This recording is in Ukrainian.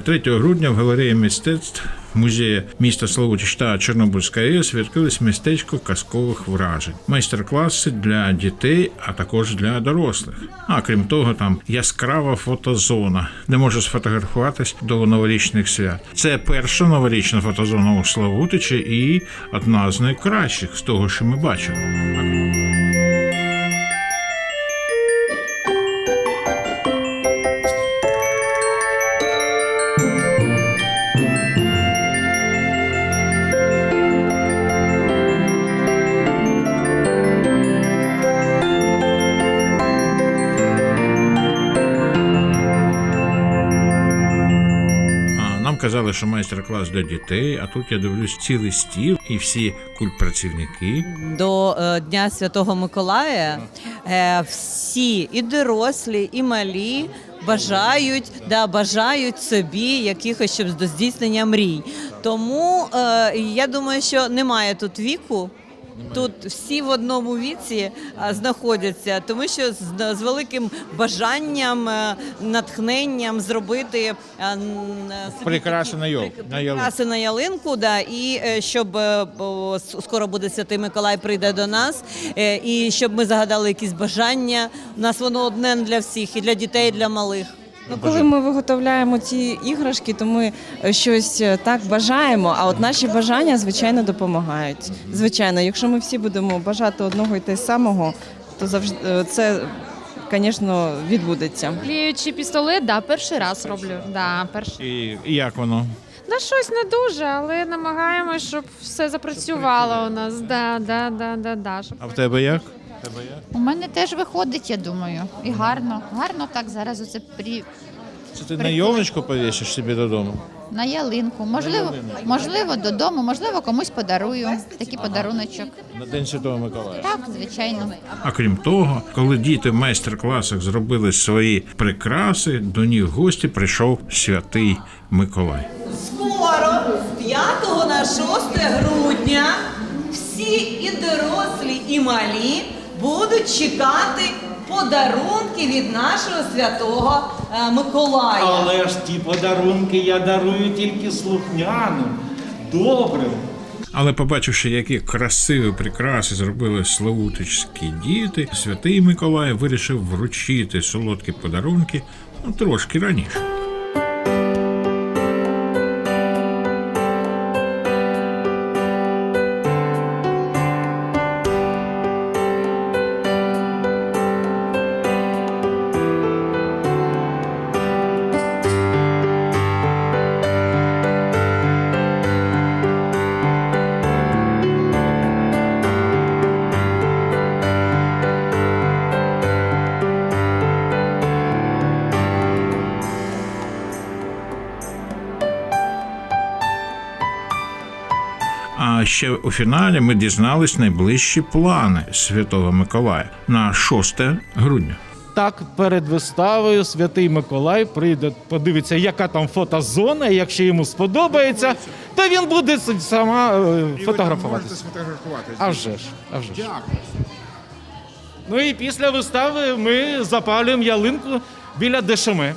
3 грудня в галереї мистецтв музею міста Славутич та Чорнобильська АЕС відкрилось містечко казкових вражень, майстер-класи для дітей, а також для дорослих. А крім того, там яскрава фотозона, де можна сфотографуватись до новорічних свят. Це перша новорічна фотозона у Славутичі і одна з найкращих з того, що ми бачили. Казали, що майстер-клас для дітей, а тут я дивлюсь цілий стіл і всі культпрацівники. До е, Дня Святого Миколая е, всі і дорослі, і малі бажають, да, бажають собі якихось щоб до здійснення мрій. Тому е, я думаю, що немає тут віку. Тут всі в одному віці знаходяться, тому що з, великим бажанням, е, натхненням зробити е, е, Прикраси на ялинку. прикраси на ялинку, да, і щоб скоро буде Святий Миколай прийде до нас, і щоб ми загадали якісь бажання. У нас воно одне для всіх, і для дітей, і для малих. Ну, коли ми виготовляємо ці іграшки, то ми е, щось е, так бажаємо. А от наші бажання, звичайно, допомагають. Звичайно, якщо ми всі будемо бажати одного і те самого, то завжди е, це, звісно, відбудеться. Клеючи пістолет, да, перший раз роблю. Да, перший. І, і як воно? Да, щось не дуже, але намагаємось, щоб все запрацювало у нас. Да, да, да, да, да. Щоб... А в тебе як? У мене теж виходить, я думаю. І гарно. Гарно так зараз оце при... Це ти на йолочку повісиш собі додому? на ялинку. Можливо, можливо, додому, можливо, комусь подарую. Такий подаруночок. На День Святого Миколая. Так, звичайно. А крім того, коли діти в майстер-класах зробили свої прикраси, до них в гості прийшов святий Миколай. Скоро, з 5 на 6 грудня, всі і дорослі, і малі будуть чекати подарунки від нашого святого е, Миколая. Але ж ті подарунки я дарую тільки слухняним, добрим. Але побачивши, які красиві прикраси зробили славутичські діти, святий Миколай вирішив вручити солодкі подарунки ну, трошки раніше. А ще у фіналі ми дізнались найближчі плани Святого Миколая на 6 грудня. Так, перед виставою святий Миколай прийде, подивиться, яка там фотозона, і якщо йому сподобається, то він буде сама е, фотографуватися. А вже ж, а вже ж. Ну і після вистави ми запалюємо ялинку біля Дешеме.